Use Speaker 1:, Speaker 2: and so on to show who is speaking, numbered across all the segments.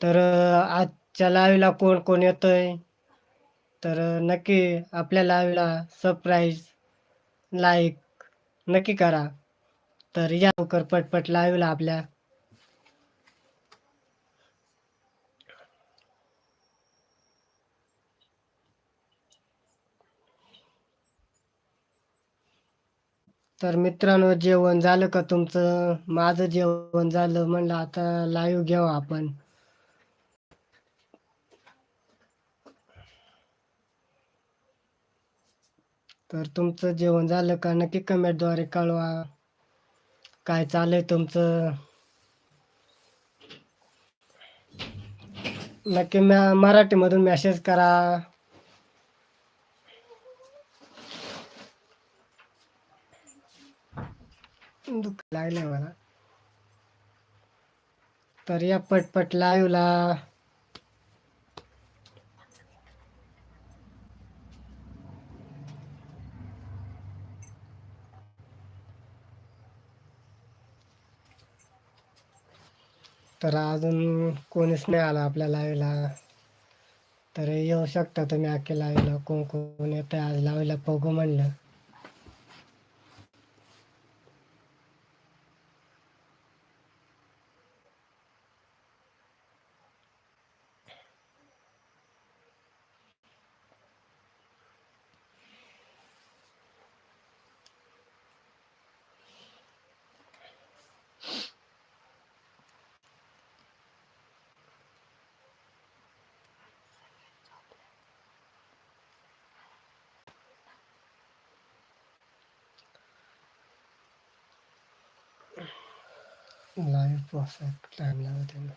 Speaker 1: तर आजच्या लाईव्हला कोण कोण येतोय तर नक्की आपल्या लाईव्हला सरप्राईज लाईक नक्की करा. तर या लवकर पटपट लाईव्हला आपल्या. तर मित्रांनो जेवण झालं का तुमचं? माझं जेवण झालं. म्हणलं आता लाईव्ह घ्यावं आपण. तर तुमचं जेवण झालं का? नक्की कमेंटद्वारे कळवा. काय चाललंय तुमचं? नक्की मॅ मराठीमधून मेसेज करा. दुःख लागलं मला. तर या पटपट लाईव्हला. तर अजून कोणीच नाही आलं आपल्या लाईव्हला. तर येऊ शकता तुम्ही अख्ख्या लाईव्हला. कोण कोण येतं आज लाईव्हला बघू म्हणलं. लाईव्ह पोहोचायला टाईम लागत आहे.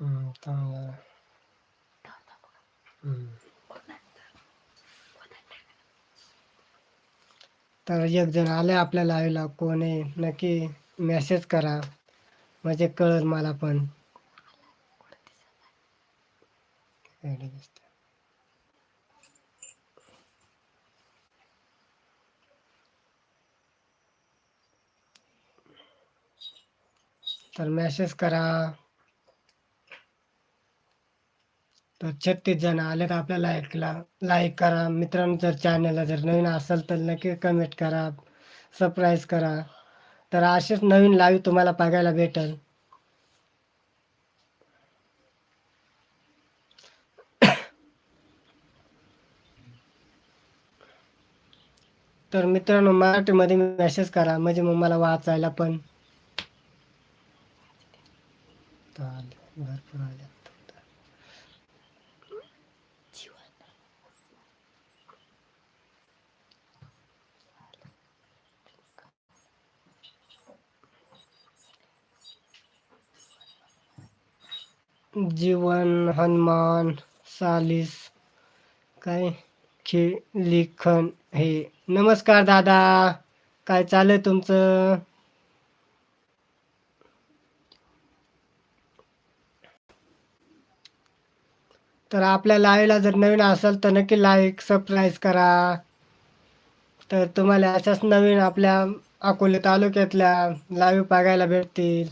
Speaker 1: हं, थांब जरा. हं. तर एक जण आलंय आपल्या लाईव्हला. कोण आहे? नक्की मेसेज करा. म्हणजे कळत मला पण. तर मेसेज करा. तर 36 जण आले तर आपल्या लाईकला. लाईक करा. मित्रांनो जर चॅनलला जर नवीन असाल तर नक्की कमेंट करा. सरप्राईज करा. तर असेच नवीन लाईव्ह तुम्हाला बघायला भेटेल. तर मित्रांनो मराठीमध्ये मेसेज करा. म्हणजे मग मला वाचायला पण भरपूर आले. जीवन, हनुमान, सालीस काय खे लिखन हे. नमस्कार दादा. काय चाललंय तुमचं? तर आपल्या लाईव्हला जर नवीन असाल तर नक्की लाईक, सबस्क्राईब करा. तर तुम्हाला अशाच नवीन आपल्या अकोले तालुक्यातल्या लाईव्ह बघायला भेटतील.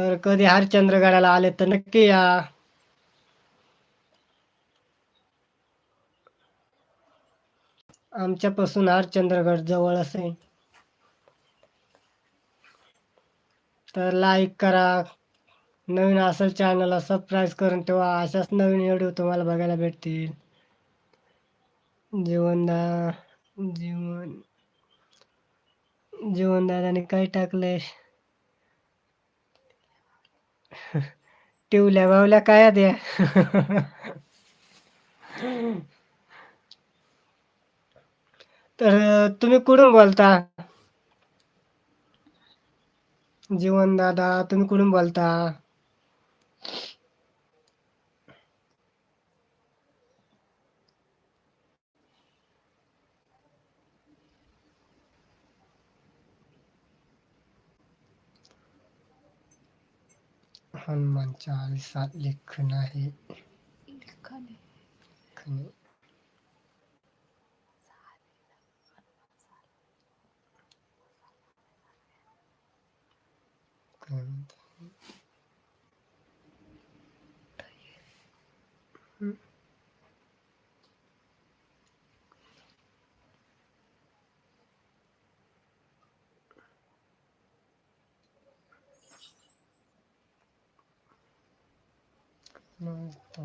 Speaker 1: तर कधी हरिश्चंद्रगडाला आले तर नक्की या. आमच्यापासून हरिश्चंद्रगड जवळ असेल तर लाईक करा. नवीन असेल चॅनलला सबस्क्राईब करून ठेवा. अशाच नवीन व्हिडिओ तुम्हाला बघायला भेटतील. जीवनदा जीवन जीवनदादाने काय टाकले टिवल्या बावल्या काय द्या तर तुम्ही कुठून बोलता? जीवन दादा तुम्ही कुठून बोलता? พันมัน
Speaker 2: จา
Speaker 1: ริสัตลิกคนาหิ
Speaker 2: ลิกคนาห
Speaker 1: ิ नंतर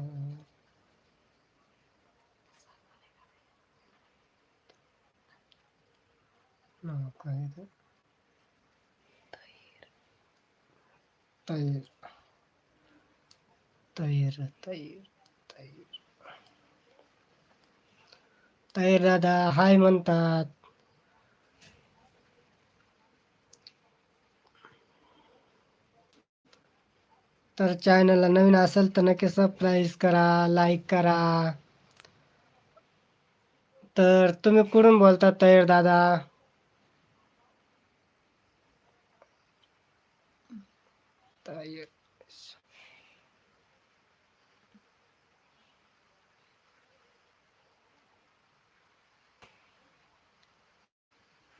Speaker 1: नाव काय ते? तैर तैर तैर तैर तैर दादा तर चॅनलला नवीन असेल तर नक्की सबस्क्राईब करा लाईक करा. तर तुम्ही कुठून बोलता तयार दादा?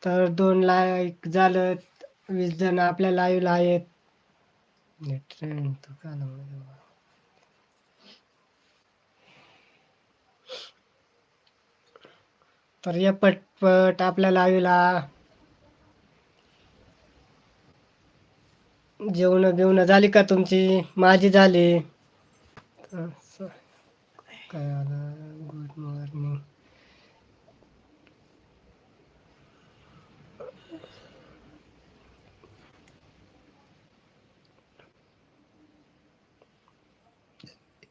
Speaker 1: तर दोन लाईक झालं वीस जण आपल्या लाईव्हला आहेत. De tren, काय तर या पटपट आपल्या लावीला. जेवण बिवणं झाली का तुमची? माझी झाली. असं. काय आलं? गुड मॉर्निंग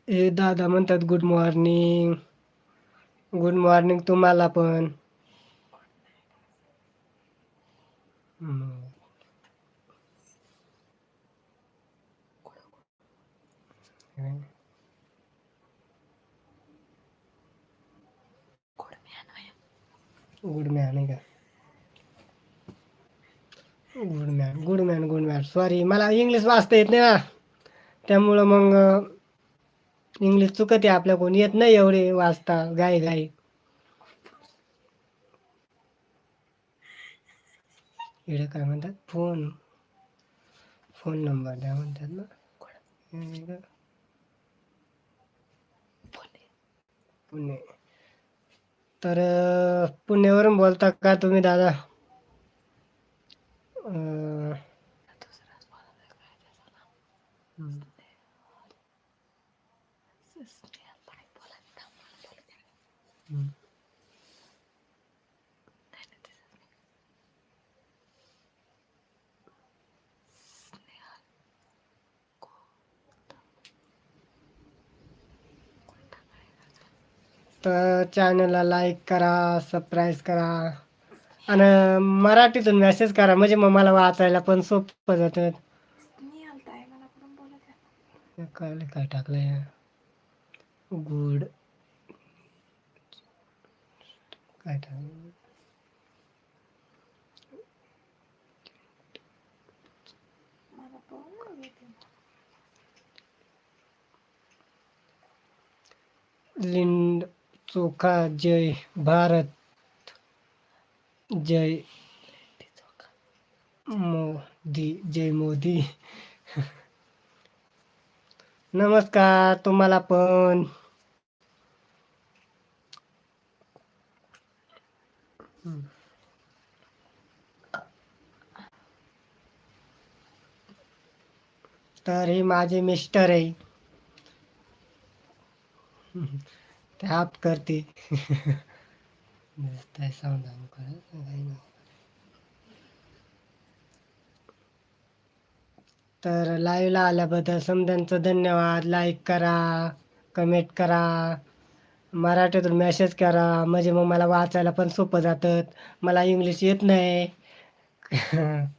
Speaker 1: हे दादा म्हणतात गुड मॉर्निंग गुड मॉर्निंग तुम्हाला पण. गुड मॅन आहे का? Good man good man good man sorry मला इंग्लिश वाचता येत नाही ना. त्यामुळं मग इंग्लिश चुकत आहे आपल्या कोणी येत नाही एवढे वाचता गाई गाई इकडे काय म्हणतात? फोन. फोन नंबर द्या म्हणतात ना. पुणे. तर पुण्यावरून बोलता का तुम्ही दादा? हम्म. तर चॅनलला लाईक करा सबस्क्राईब करा आणि मराठीतून मेसेज करा. म्हणजे मग मला वाचायला पण सोपं जातं. काय टाकलंय? गुड काय टाकलं
Speaker 2: मला बोल येते
Speaker 1: लिंड चोखा जय भारत जय मोदी जय मोदी नमस्कार तुम्हाला पण तर हे माझे मिस्टर आहे. ते आप करते. नुसतं करत, तर लाईव्हला आल्याबद्दल समजांचं धन्यवाद. लाईक करा कमेंट करा. मराठीतून मेसेज करा. म्हणजे मग मला वाचायला पण सोपं जातं. मला इंग्लिश येत नाही.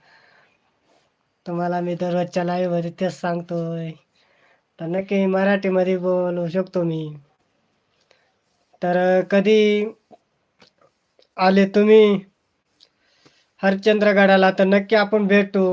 Speaker 1: तुम्हाला मी दररोजच्या लाईव्हमध्ये तेच सांगतोय. तर नक्की मराठीमध्ये बोलू शकतो मी. तर कधी आले तुम्ही? हरिश्चंद्रगडाला तर नक्की आपण भेटू.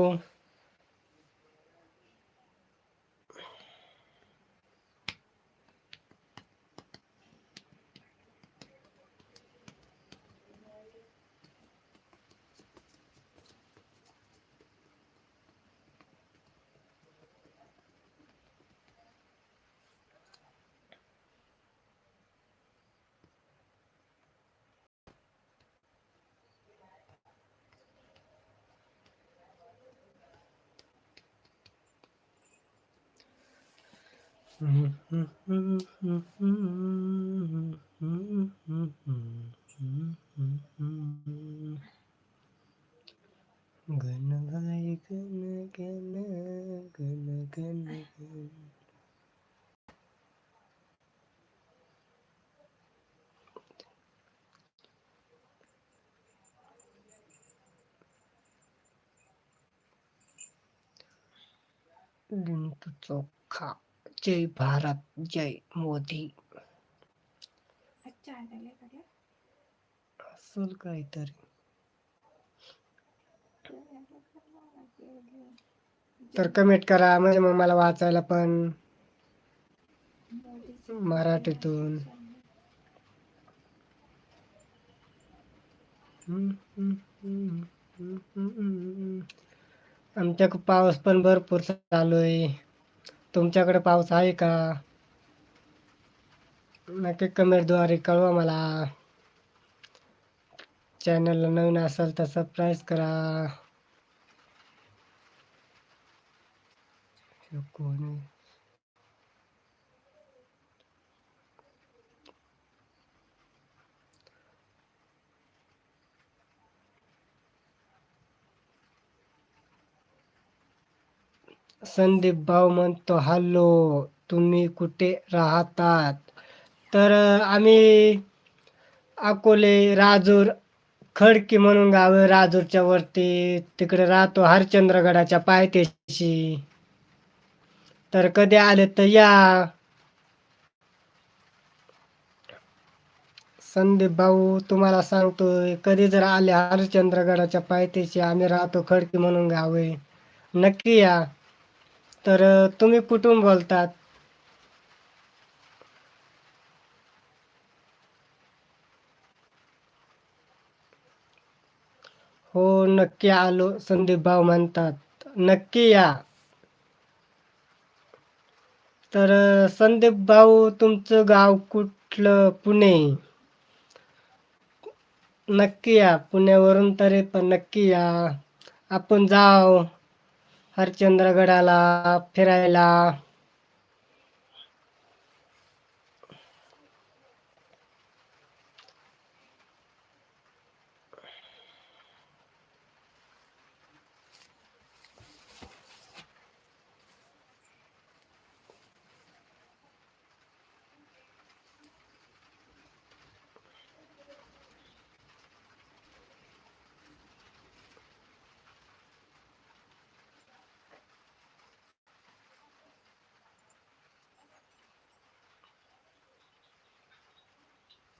Speaker 1: Mm-hmm. mm-hmm. mm-hmm. mm-hmm. जय भारत जय मोदी. असेल काहीतरी. तर कमेंट करा म्हणजे मग मला वाचायला पण. मराठीतून. आमच्याकडे पाऊस पण भरपूर चालू आहे. तुमच्याकडे पाऊस आहे का? नक्की कमेंटद्वारे कळवा मला. चॅनलला नवीन असेल तर सबस्क्राईब करा. कोणी संदीप भाऊ म्हणतो हॅलो तुम्ही कुठे राहतात? तर आम्ही अकोले राजूर खडकी म्हणून गाव आहे राजूरच्या वरती तिकडे राहतो हरिश्चंद्रगडाच्या पायथ्याशी. तर कधी आले तर या. संदीप भाऊ तुम्हाला सांगतोय कधी जर आले हरिश्चंद्रगडाच्या पायथ्याशी आम्ही राहतो खडकी म्हणून गाव आहे. नक्की या. तर तुम्ही कुठून बोलतात? हो नक्की आलो संदीप भाऊ म्हणतात. नक्की या. तर संदीप भाऊ तुमचं गाव कुठलं? पुणे. नक्की या. पुण्यावरून तरी पण नक्की या. आपण जाऊ. हरिश्चंद्रगडाला फिरायला